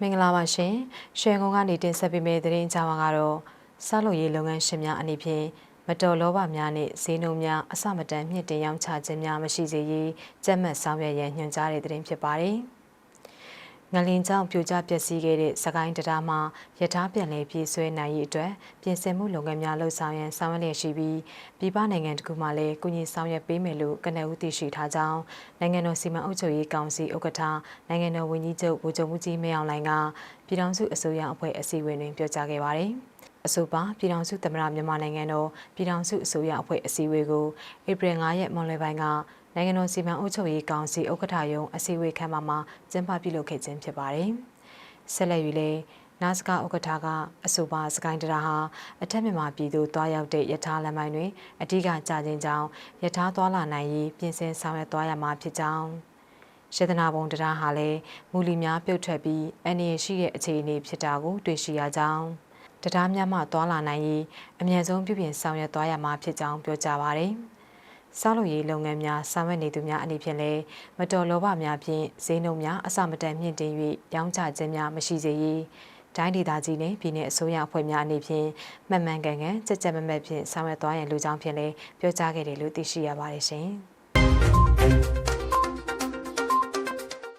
မင်္ဂလာပါရှင်ရွှေကုန်းကနေတင်ဆက်ပေးမယ့်သတင်းကြောင်းကတော့ဆောက်လုပ်ရေးလုပ်ငန်းရှင်များအနေဖြင့်မတော်လောဘများနှင့်ဈေးနှုန်းများအစမတန်မြင့်တင်ရောင်းချခြင်းများမရှိစေရေးကြက်မှတ်ဆောင်ရွက်ရန်ညွှန်ကြားတဲ့သတင်းဖြစ်ပါတယ်။ ငလင်ကြောင့်ပြိုကျပျက်စီးခဲ့တဲ့စကိုင်းတရားမှာယထာပြန်လည်ပြည်ဆွဲနိုင်ရေးအတွက်ပြင်ဆင်မှုလုပ်ငန်းများလှုပ်ဆောင်ရန်ဆောင်ရွက်လျက်ရှိပြီးပြည်ပနိုင်ငံတကူမှလည်းကုညီဆောင်ရွက်ပေးမယ်လို့ကနဦးသိရှိထားကြောင်းနိုင်ငံတော်စီမံအုပ်ချုပ်ရေးကောင်စီဥက္ကဋ္ဌနိုင်ငံတော်ဝန်ကြီးချုပ်ဗိုလ်ချုပ်မှုကြီးမင်းအောင်လှိုင်ကပြည်ထောင်စုအစိုးရအဖွဲ့အစည်းအဝေးတွင်ပြောကြားခဲ့ပါတယ်။အဆိုပါပြည်ထောင်စုသမ္မတမြန်မာနိုင်ငံတော်ပြည်ထောင်စုအစိုးရအဖွဲ့အစည်းအဝေးကိုဧပြီ9ရက်မွန်လွယ်ပိုင်းက နိုင်ငံတော်စီမံအုပ်ချုပ်ရေးကောင်စီဥက္ကဋ္ဌယုံအစည်းအဝေးခန်းမမှာကျင်းပပြုလုပ်ခဲ့ခြင်းဖြစ်ပါတယ်။ဆက်လက်၍လည်းနာစကဥက္ကဋ္ဌကအဆိုပါစကိုင်းတရာဟာအထက်မြန်မာပြည်သူတွားရောက်တဲ့ယထာလမ်းပိုင်းတွင်အ धिक ကြာခြင်းကြောင့်ယထာသွားလာနိုင်ရေးပြင်ဆင်ဆောင်ရွက်သွားရမှာဖြစ်ကြောင်းရှေဒနာဘုံတရားဟာလည်းမူလီများပြုတ်ထွက်ပြီးအနေရရှိတဲ့အခြေအနေဖြစ်တာကိုတွေ့ရှိရကြောင်းတရားများမှသွာလာနိုင်ရေးအမြန်ဆုံးပြုပြင်ဆောင်ရွက်သွားရမှာဖြစ်ကြောင်းပြောကြားပါရယ်။ စားလို့ရေးလုပ်ငန်းများဆောင်ရွက်နေသူများအနေဖြင့်လည်းမတော်လောဘများဖြင့်ဈေးနှုန်းများအစမတန်မြင့်တင်၍ရောင်းချခြင်းများမရှိစေရေးတိုင်းဒေသကြီးနှင့်ပြည်내အစိုးရအဖွဲ့များအနေဖြင့်မှန်မှန်ကန်ကန်ကြက်ကြက်မမက်ဖြင့်ဆောင်ရွက်သွားရန်လိုကြောင်းဖြင့်လည်းပြောကြားခဲ့တယ်လို့သိရှိရပါတယ်ရှင်။